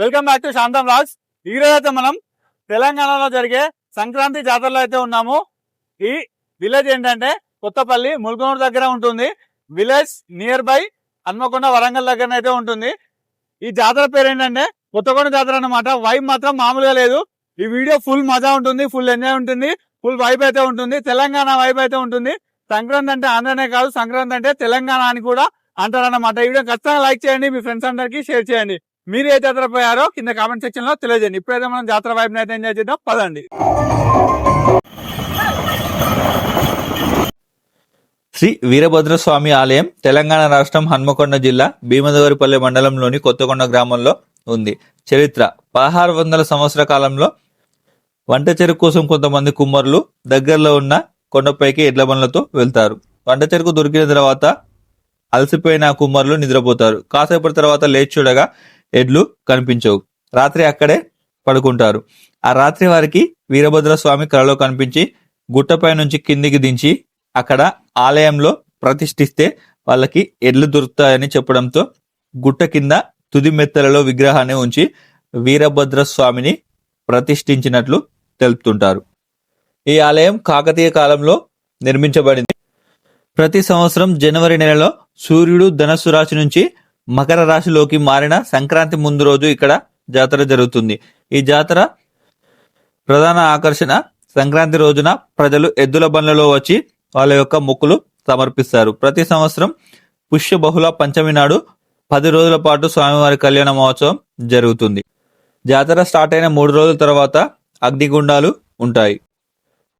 Welcome back to శాంతం రాజ్. ఈ అయితే మనం తెలంగాణలో జరిగే సంక్రాంతి జాతరలో అయితే ఉన్నాము. ఈ విలేజ్ ఏంటంటే కొత్తపల్లి ముల్కనూరు దగ్గర ఉంటుంది. Village near by Hanamkonda Warangal దగ్గర అయితే ఉంటుంది. ఈ జాతర పేరు ఏంటంటే కొత్తకొండ జాతర అనమాట వైబ్ మాత్రం మామూలుగా లేదు. ఈ వీడియో ఫుల్ మజా ఉంటుంది ఫుల్ ఎంజాయ్ ఉంటుంది ఫుల్ వైబ్ అయితే ఉంటుంది తెలంగాణ వైబ్ అయితే ఉంటుంది. సంక్రాంతి అంటే ఆంధ్రనే కాదు సంక్రాంతి అంటే తెలంగాణ అని కూడా అంటారన్నమాట. ఈ వీడియో ఖచ్చితంగా లైక్ చేయండి మీ ఫ్రెండ్స్ అందరికీ షేర్ చేయండి. మీరు ఏ జాతర పోయారో కింద కామెంట్ సెక్షన్లో తెలియజేయండి. ఇప్పుడైతే మనం జాతర వైపు అయితే ఎంజాయ్ చేద్దాం. పదండి. శ్రీ వీరభద్రస్వామి ఆలయం తెలంగాణ రాష్ట్రం హన్మకొండ జిల్లా భీమదవరిపల్లె మండలంలోని కొత్తకొండ గ్రామంలో ఉంది. చరిత్ర పదహారు వందల సంవత్సర కాలంలో వంట చెరుకు కోసం కొంతమంది కుమ్మరులు దగ్గరలో ఉన్న కొండపైకి ఎడ్ల బండ్లతో వెళ్తారు. వంట చెరుకు దొరికిన తర్వాత అలసిపోయిన కుమ్మరులు నిద్రపోతారు. కాసేపటి తర్వాత లేచి చూడగా ఎడ్లు కనిపించవు. రాత్రి అక్కడే పడుకుంటారు. ఆ రాత్రి వారికి వీరభద్ర స్వామి కలలో కనిపించి గుట్టపై నుంచి కిందికి దించి అక్కడ ఆలయంలో ప్రతిష్ఠిస్తే వాళ్ళకి ఎడ్లు దొరుకుతాయని చెప్పడంతో గుట్ట కింద తుది మెత్తలలో విగ్రహాన్ని ఉంచి వీరభద్ర స్వామిని ప్రతిష్ఠించినట్లు తెలుపుతుంటారు. ఈ ఆలయం కాకతీయ కాలంలో నిర్మించబడింది. ప్రతి సంవత్సరం జనవరి నెలలో సూర్యుడు ధనస్సు రాశి నుంచి మకర రాశిలోకి మారిన సంక్రాంతి ముందు రోజు ఇక్కడ జాతర జరుగుతుంది. ఈ జాతర ప్రధాన ఆకర్షణ సంక్రాంతి రోజున ప్రజలు ఎద్దుల బండ్లలో వచ్చి వాళ్ళ యొక్క మొక్కులు సమర్పిస్తారు. ప్రతి సంవత్సరం పుష్య బహుళ పంచమి నాడు పది రోజుల పాటు స్వామివారి కళ్యాణ మహోత్సవం జరుగుతుంది. జాతర స్టార్ట్ అయిన మూడు రోజుల తర్వాత అగ్నిగుండాలు ఉంటాయి.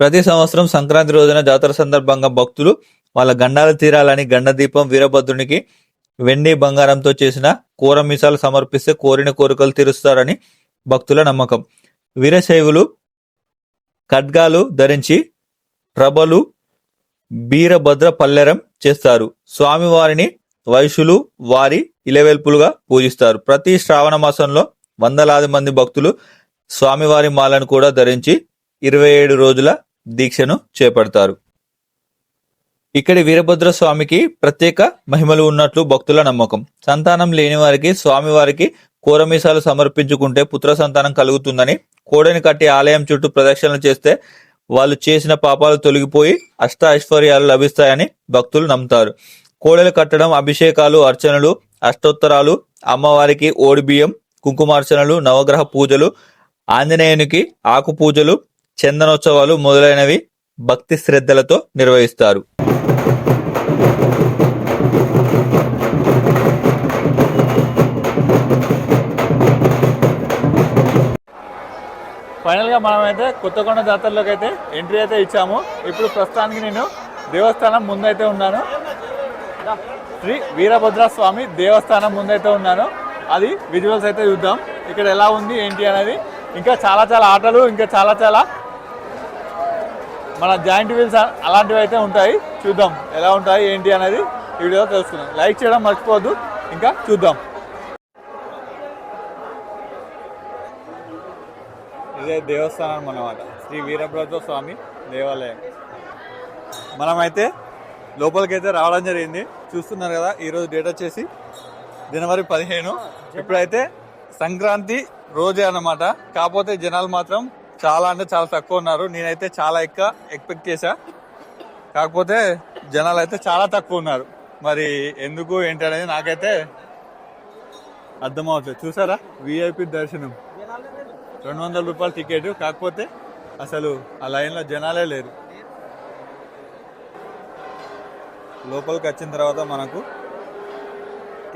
ప్రతి సంవత్సరం సంక్రాంతి రోజున జాతర సందర్భంగా భక్తులు వాళ్ళ గండాలు తీరాలని గండ దీపం వీరభద్రునికి వెండి బంగారంతో చేసిన కూర మీసాలు సమర్పిస్తే కోరిన కోరికలు తీరుస్తారని భక్తుల నమ్మకం. వీరశైవులు ఖడ్గాలు ధరించి ప్రభలు బీరభద్ర పల్లెరం చేస్తారు. స్వామివారిని వైశ్యులు వారి ఇలవెల్పులుగా పూజిస్తారు. ప్రతి శ్రావణ మాసంలో వందలాది మంది భక్తులు స్వామివారి మాలను కూడా ధరించి ఇరవై ఏడు రోజుల దీక్షను చేపడతారు. ఇక్కడి వీరభద్ర స్వామికి ప్రత్యేక మహిమలు ఉన్నట్లు భక్తుల నమ్మకం. సంతానం లేని వారికి స్వామివారికి కూరమీసాలు సమర్పించుకుంటే పుత్ర సంతానం కలుగుతుందని కోడని కట్టి ఆలయం చుట్టూ ప్రదక్షిణలు చేస్తే వాళ్ళు చేసిన పాపాలు తొలగిపోయి అష్ట ఐశ్వర్యాలు లభిస్తాయని భక్తులు నమ్ముతారు. కోడలు కట్టడం అభిషేకాలు అర్చనలు అష్టోత్తరాలు అమ్మవారికి ఓడిబియ్యం కుంకుమార్చనలు నవగ్రహ పూజలు ఆంజనేయునికి ఆకు పూజలు చందనోత్సవాలు మొదలైనవి భక్తి శ్రద్ధలతో నిర్వహిస్తారు. ఫైనల్గా కొత్తకొండ జాతరలోకి అయితే ఎంట్రీ అయితే ఇచ్చాము. ఇప్పుడు ప్రస్తుతానికి నేను దేవస్థానం ముందైతే ఉన్నాను. శ్రీ వీరభద్ర స్వామి దేవస్థానం ముందైతే ఉన్నాను. అది విజువల్స్ అయితే చూద్దాం. ఇక్కడ ఎలా ఉంది ఏంటి అనేది. ఇంకా చాలా చాలా ఆటలు ఇంకా చాలా చాలా మన జాయింట్ వీల్స్ అలాంటివి అయితే ఉంటాయి. చూద్దాం ఎలా ఉంటాయి ఏంటి అనేది ఈ వీడియోలో తెలుసుకుందాం. లైక్ చేయడం మర్చిపోవద్దు. ఇంకా చూద్దాం. ఇదే దేవస్థానం అన్నమాట. శ్రీ వీరభద్ర స్వామి దేవాలయం. మనమైతే లోపలికైతే రావడం జరిగింది. చూస్తున్నారు కదా ఈరోజు డేట్ వచ్చేసి జనవరి పదిహేను. ఇప్పుడైతే సంక్రాంతి రోజే అన్నమాట. కాకపోతే జనాలు మాత్రం చాలా అంటే చాలా తక్కువ ఉన్నారు. నేనైతే చాలా ఎక్కువ ఎక్స్పెక్ట్ చేశా. కాకపోతే జనాలు అయితే చాలా తక్కువ ఉన్నారు. మరి ఎందుకు ఏంటి అనేది నాకైతే అర్థమవుతుంది చూసారా? విఐపి దర్శనం. రెండు వందల రూపాయల టికెట్. కాకపోతే అసలు ఆ లైన్లో జనాలే లేరు. లోపలికి వచ్చిన తర్వాత మనకు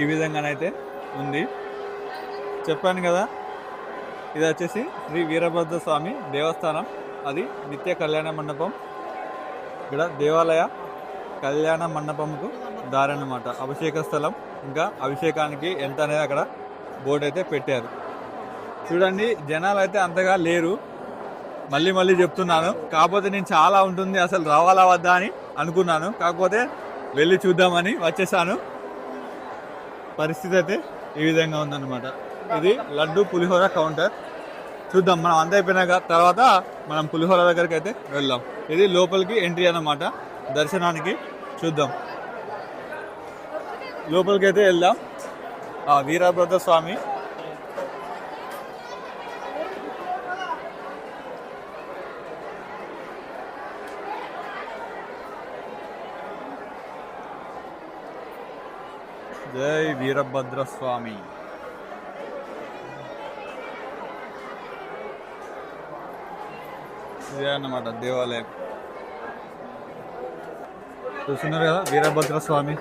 ఈ విధంగానైతే ఉంది. చెప్పాను కదా ఇది వచ్చేసి శ్రీ వీరభద్ర స్వామి దేవస్థానం. అది నిత్య కళ్యాణ మండపం. ఇక్కడ దేవాలయ కళ్యాణ మండపంకు దారి అన్నమాట అభిషేక స్థలం. ఇంకా అభిషేకానికి ఎంత అనేది అక్కడ బోర్డు అయితే పెట్టారు. చూడండి జనాలు అయితే అంతగా లేరు. మళ్ళీ మళ్ళీ చెప్తున్నాను. కాకపోతే నేను చాలా ఉంటుంది అసలు రావాలా వద్దా అని అనుకున్నాను. కాకపోతే వెళ్ళి చూద్దామని వచ్చేసాను. పరిస్థితి అయితే ఈ విధంగా ఉందన్నమాట. ఇది లడ్డు పులిహోర కౌంటర్. చూద్దాం మనం అంత అయిపోయినాక తర్వాత మనం పులిహోర దగ్గరికి అయితే వెళ్దాం ఇది లోపలికి ఎంట్రీ అన్నమాట దర్శనానికి చూద్దాం లోపలికి అయితే వెళ్దాం వీరభద్ర స్వామి జై వీరభద్ర స్వామి ఇదే అన్నమాట దేవాలయం. చూస్తున్నారు కదా వీరభద్ర స్వామి.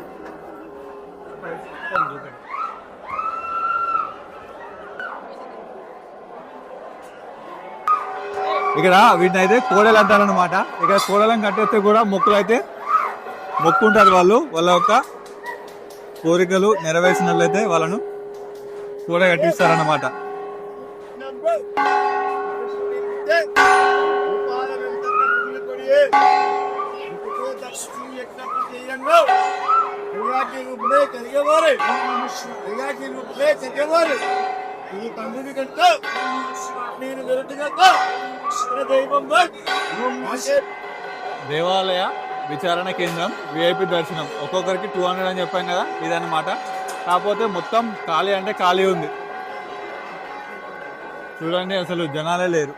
ఇక్కడ వీటిని అయితే కోడలు అంటారనమాట ఇక్కడ కోడలను కట్టేస్తే కూడా మొక్కులు అయితే మొక్కుంటారు వాళ్ళు. వాళ్ళ యొక్క కోరికలు నెరవేర్చినట్లయితే వాళ్ళను కూడ కట్టిస్తారన్నమాట. ఈ తండ్రిని నేను దైవం దేవాలయ విచారణ కేంద్రం విఐపి దర్శనం. ఒక్కొక్కరికి టూ హండ్రెడ్ అని చెప్పాను కదా ఇదన్నమాట కాకపోతే మొత్తం ఖాళీ అంటే ఖాళీ ఉంది. చూడండి అసలు జనాలే లేరు.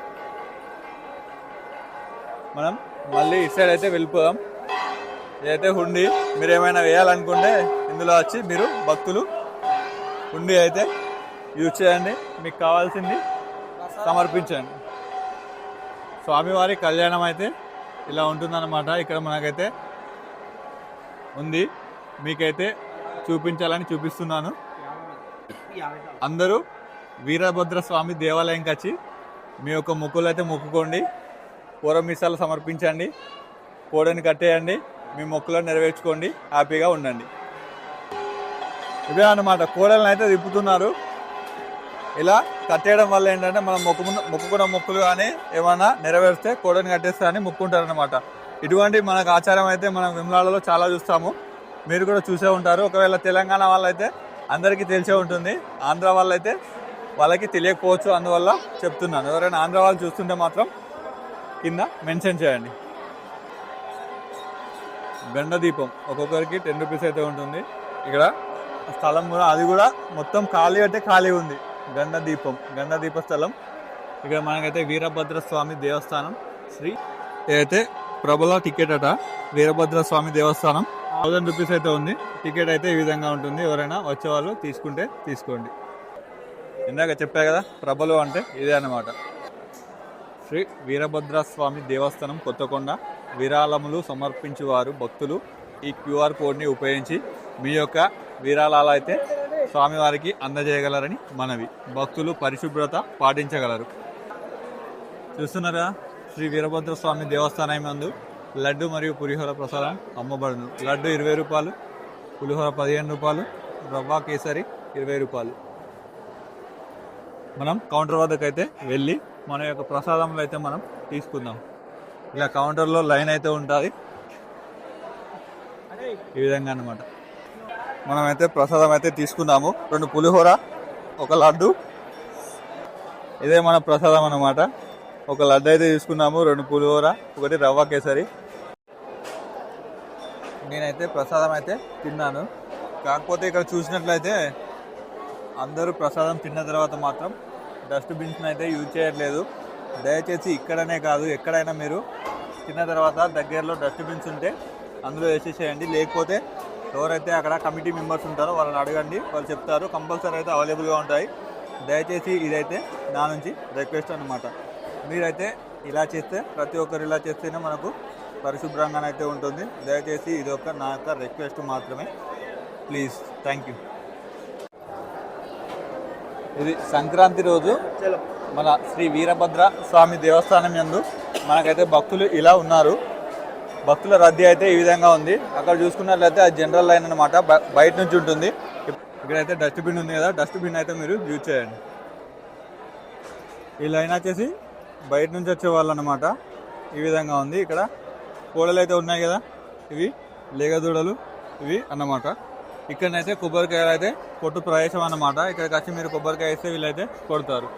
మనం మళ్ళీ ఇటు సైడ్ అయితే వెళ్ళిపోదాం. ఇదైతే హుండీ. మీరు ఏమైనా వేయాలనుకుంటే ఇందులో వచ్చి మీరు భక్తులు హుండీ అయితే యూజ్ చేయండి. మీకు కావాల్సింది సమర్పించండి. స్వామివారి కళ్యాణం అయితే ఇలా ఉంటుందన్నమాట. ఇక్కడ మనకైతే ఉంది. మీకైతే చూపించాలని చూపిస్తున్నాను. అందరూ వీరభద్ర స్వామి దేవాలయంకి వచ్చి మీ యొక్క మొక్కులు అయితే మొక్కుకోండి. పూరమీసాలు సమర్పించండి. కోడని కట్టేయండి. మీ మొక్కులను నెరవేర్చుకోండి. హ్యాపీగా ఉండండి. ఇవే అన్నమాట. కోడలను అయితే తిప్పుతున్నారు. ఇలా కట్టేయడం వల్ల ఏంటంటే మనం మొక్కు మొక్కుకున్న మొక్కులు కానీ ఏమైనా నెరవేరిస్తే కోడని కట్టేస్తా అని మొక్కుంటారనమాట ఇటువంటి మనకు ఆచారం అయితే మనం విమలాలలో చాలా చూస్తాము. మీరు కూడా చూసే ఉంటారు. ఒకవేళ తెలంగాణ వాళ్ళైతే అందరికీ తెలిసే ఉంటుంది. ఆంధ్ర వాళ్ళైతే వాళ్ళకి తెలియకపోవచ్చు. అందువల్ల చెప్తున్నాను. ఎవరైనా ఆంధ్ర వాళ్ళు చూస్తుంటే మాత్రం కింద మెన్షన్ చేయండి. గండ దీపం. ఒక్కొక్కరికి టెన్ రూపీస్ అయితే ఉంటుంది. ఇక్కడ స్థలం కూడా అది కూడా మొత్తం ఖాళీ అంటే ఖాళీ ఉంది. గండ దీపం. గండ దీప స్థలం. ఇక్కడ మనకైతే వీరభద్ర స్వామి దేవస్థానం. శ్రీ ఇదైతే ప్రబల టికెట్ అట వీరభద్ర స్వామి దేవస్థానం థౌజండ్ రూపీస్ అయితే ఉంది. టికెట్ అయితే ఈ విధంగా ఉంటుంది. ఎవరైనా వచ్చేవాళ్ళు తీసుకుంటే తీసుకోండి. ఇందాక చెప్పా కదా ప్రభలు అంటే ఇదే అన్నమాట. శ్రీ వీరభద్రస్వామి దేవస్థానం కొత్తకొండ. విరాళములు సమర్పించేవారు భక్తులు. ఈ క్యూఆర్ కోడ్ని ఉపయోగించి మీ యొక్క విరాళాలు అయితే స్వామివారికి అందజేయగలరని మనవి. భక్తులు పరిశుభ్రత పాటించగలరు. చూస్తున్నారా? శ్రీ వీరభద్ర స్వామి దేవస్థానం నందు లడ్డు మరియు పులిహోర ప్రసాదం అమ్మబడును. లడ్డు ఇరవై రూపాయలు పులిహోర పదిహేను రూపాయలు రవ్వ కేసరి ఇరవై రూపాయలు. మనం కౌంటర్ వద్దకు అయితే వెళ్ళి మన యొక్క ప్రసాదంలో అయితే మనం తీసుకుందాం. ఇలా కౌంటర్లో లైన్ అయితే ఉంటుంది. ఈ విధంగా అనమాట మనమైతే ప్రసాదం అయితే తీసుకున్నాము. రెండు పులిహోర ఒక లడ్డు. ఇదే మన ప్రసాదం అనమాట ఒక లడ్డు అయితే తీసుకున్నాము రెండు పులిహోర ఒకటి రవ్వ కేసరి. నేనైతే ప్రసాదం అయితే తిన్నాను. కాకపోతే ఇక్కడ చూసినట్లయితే అందరూ ప్రసాదం తిన్న తర్వాత మాత్రం డస్ట్బిన్స్ని అయితే యూజ్ చేయట్లేదు. దయచేసి ఇక్కడనే కాదు ఎక్కడైనా మీరు తిన్న తర్వాత దగ్గరలో డస్ట్బిన్స్ ఉంటే అందులో వేసేసేయండి లేకపోతే ఎవరైతే అక్కడ కమిటీ మెంబర్స్ ఉంటారో వాళ్ళని అడగండి. వాళ్ళు చెప్తారు. కంపల్సరీ అయితే అవైలబుల్గా ఉంటాయి. దయచేసి ఇదైతే నా నుంచి రిక్వెస్ట్ అనమాట మీరైతే ఇలా చేస్తే ప్రతి ఒక్కరు ఇలా చేస్తేనే మనకు పరిశుభ్రంగానైతే ఉంటుంది. దయచేసి ఇది ఒక నా యొక్క రిక్వెస్ట్ మాత్రమే. ప్లీజ్ థ్యాంక్ యూ ఇది సంక్రాంతి రోజు. మన శ్రీ వీరభద్ర స్వామి దేవస్థానం యందు మనకైతే భక్తులు ఇలా ఉన్నారు. భక్తుల రద్దీ అయితే ఈ విధంగా ఉంది. అక్కడ చూసుకున్నట్లయితే అది జనరల్ లైన్ అనమాట బయట నుంచి ఉంటుంది. ఇక్కడైతే డస్ట్బిన్ ఉంది కదా డస్ట్బిన్ అయితే మీరు యూజ్ చేయండి. ఈ లైన్ వచ్చేసి బయట నుంచి వచ్చే వాళ్ళు అనమాట ఈ విధంగా ఉంది. ఇక్కడ కోడలు అయితే ఉన్నాయి కదా ఇవి లేగదూడలు ఇవి అన్నమాట. ఇక్కడనైతే కొబ్బరికాయలు అయితే కొట్టు ప్రవేశం అన్నమాట. ఇక్కడికి వచ్చి మీరు కొబ్బరికాయ వేస్తే వీళ్ళైతే కొడతారు.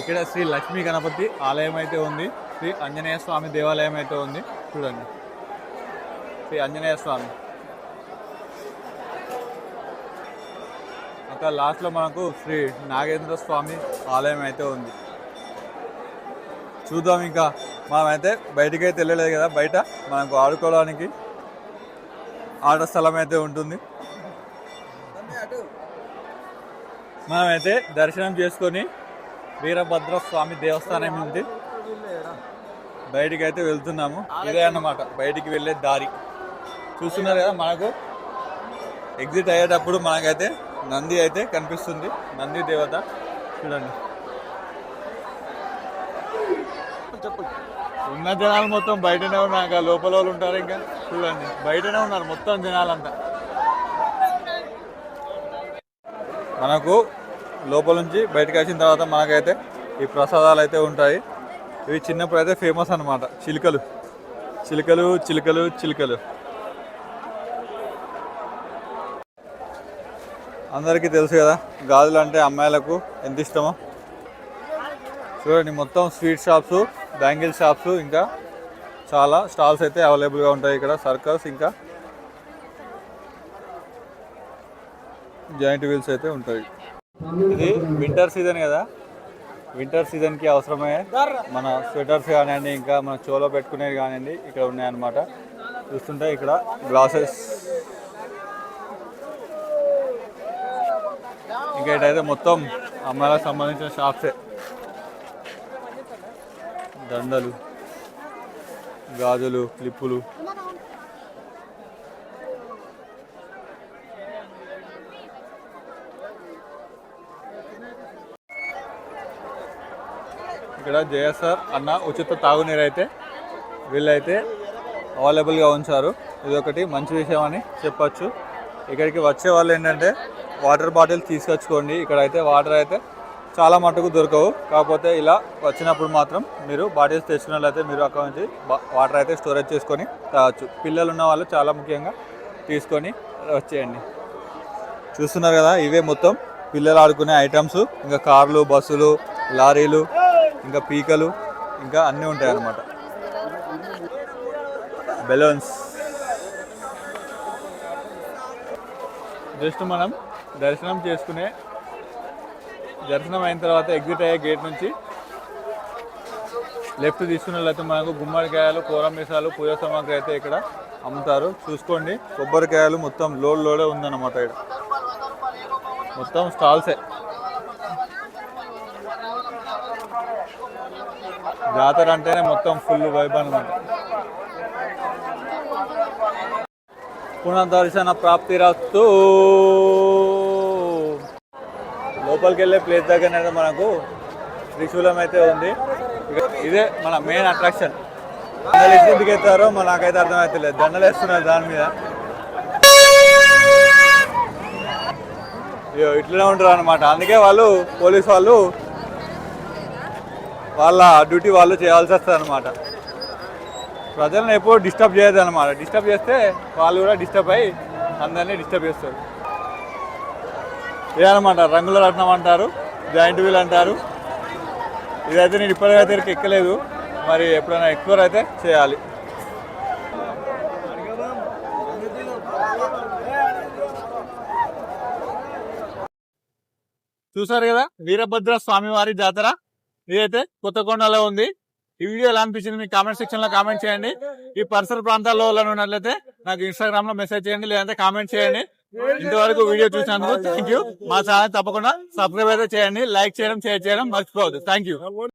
ఇక్కడ శ్రీ లక్ష్మీ గణపతి ఆలయం అయితే ఉంది. శ్రీ ఆంజనేయ స్వామి దేవాలయం అయితే ఉంది. చూడండి. శ్రీ ఆంజనేయ స్వామి. అక్కడ లాస్ట్లో మనకు శ్రీ నాగేంద్ర స్వామి ఆలయం అయితే ఉంది. చూద్దాం ఇంకా. మనమైతే బయటికి అయితే వెళ్ళలేదు కదా. బయట మనకు ఆడుకోవడానికి ఆట స్థలం అయితే ఉంటుంది. మనమైతే దర్శనం చేసుకొని వీరభద్ర స్వామి దేవస్థానం ఉంది. బయటికి అయితే వెళ్తున్నాము. ఇదే అన్నమాట. బయటికి వెళ్ళే దారి. చూస్తున్నారు కదా మనకు? ఎగ్జిట్ అయ్యేటప్పుడు మనకైతే నంది అయితే కనిపిస్తుంది. నంది దేవత. చూడండి. చెప్పండి ఉన్న జనాలు మొత్తం బయటనే ఉన్నారు ఇంకా లోపల వాళ్ళు ఉంటారు ఇంకా. చూడండి బయటనే ఉన్నారు మొత్తం జనాలంతా. మనకు లోపల నుంచి బయటకు వచ్చిన తర్వాత మనకైతే ఈ ప్రసాదాలు అయితే ఉంటాయి. ఇవి చిన్నప్పుడు అయితే ఫేమస్ అన్నమాట. చిలుకలు. చిలుకలు చిలుకలు చిలుకలు. అందరికీ తెలుసు కదా గాజులు అంటే అమ్మాయిలకు ఎంత ఇష్టమో. చూడండి మొత్తం స్వీట్ షాప్స్ బ్యాంగిల్ షాప్స్ ఇంకా చాలా స్టాల్స్ అయితే అవైలబుల్గా ఉంటాయి ఇక్కడ సర్కస్ ఇంకా. జాయింట్ వీల్స్ అయితే ఉంటాయి. ఇది వింటర్ సీజన్ కదా. వింటర్ సీజన్కి అవసరమే మన స్వెటర్స్ కానివ్వండి ఇంకా మన చోలో పెట్టుకునేవి కానివ్వండి ఇక్కడ ఉన్నాయన్నమాట. చూస్తుంటే ఇక్కడ గ్లాసెస్. ఇంకా ఇటైతే మొత్తం అమ్మాయిలకు సంబంధించిన షాప్సే. దండలు గాజులు క్లిప్పులు. ఇక్కడ జేఎస్ఆర్ అన్న ఉచిత తాగునీరు అయితే వీళ్ళైతే అవైలబుల్గా ఉంచారు. ఇది ఒకటి మంచి విషయం అని చెప్పచ్చు. ఇక్కడికి వచ్చే వాళ్ళు ఏంటంటే వాటర్ బాటిల్ తీసుకొచ్చుకోండి. ఇక్కడైతే వాటర్ అయితే చాలా మటుకు దొరకవు. కాకపోతే ఇలా వచ్చినప్పుడు మాత్రం మీరు బాటిల్స్ తెచ్చుకున్నట్లయితే మీరు అక్కడ నుంచి వాటర్ అయితే స్టోరేజ్ చేసుకొని తాగొచ్చు పిల్లలు ఉన్న వాళ్ళు చాలా ముఖ్యంగా తీసుకొని వచ్చేయండి. చూస్తున్నారు కదా ఇవే మొత్తం పిల్లలు ఆడుకునే ఐటమ్స్. ఇంకా కార్లు బస్సులు లారీలు ఇంకా పీకలు ఇంకా అన్నీ ఉంటాయి అన్నమాట బెలూన్స్. జస్ట్ మనం దర్శనం చేసుకునే దర్శనం అయిన తర్వాత ఎగ్జిట్ అయ్యే గేట్ నుంచి లెఫ్ట్ తీసుకున్నట్లయితే మనకు గుమ్మడికాయలు కూరమీసాలు పూజ సామాగ్రి అయితే ఇక్కడ అమ్ముతారు. చూసుకోండి. కొబ్బరికాయలు మొత్తం లోడ్ లోడే ఉందన్నమాట ఇక్కడ. మొత్తం స్టాల్సే జాతర అంటేనే మొత్తం ఫుల్ వైబ్ అనమాట పునర్దర్శన ప్రాప్తి రస్తు లోపలికి వెళ్ళే ప్లేస్ దగ్గర మనకు త్రిశూలం అయితే ఉంది. ఇక ఇదే మన మెయిన్ అట్రాక్షన్ దండలు ఎట్టి దిగెత్తారో ఎత్తారో నాకైతే అర్థమవుతలేదు దండలు వేస్తున్నారు దాని మీద. ఇయ్యో ఇట్లనే ఉంటారు అనమాట అందుకే వాళ్ళు పోలీస్ వాళ్ళు వాళ్ళ డ్యూటీ వాళ్ళు చేయాల్సి వస్తుంది అనమాట ప్రజలను ఎప్పుడు డిస్టర్బ్ చేయదు అనమాట డిస్టర్బ్ చేస్తే వాళ్ళు కూడా డిస్టర్బ్ అయ్యి అందరినీ డిస్టర్బ్ చేస్తారు. ఇదనమాట రంగుల రత్నం అంటారు జాయింట్ వీల్ అంటారు. ఇదైతే నేను ఇప్పటికైతే ఎక్కలేదు మరి ఎప్పుడైనా ఎక్స్ప్లోర్ అయితే చేయాలి. చూసారు కదా వీరభద్ర స్వామివారి జాతర? ఇదైతే కొత్తకొండలో ఉంది. ఈ వీడియో ఎలా అనిపించింది మీ కామెంట్ సెక్షన్లో కామెంట్ చేయండి. ఈ పరిసర ప్రాంతాల్లో ఉన్నట్లయితే నాకు ఇన్స్టాగ్రామ్లో మెసేజ్ చేయండి లేదంటే కామెంట్ చేయండి. ఇంతవరకు వీడియో చూసినందుకు థ్యాంక్ యూ మా ఛానల్ తప్పకుండా సబ్స్క్రైబ్ అయితే చేయండి లైక్ చేయడం షేర్ చేయడం మర్చిపోవద్దు. Thank you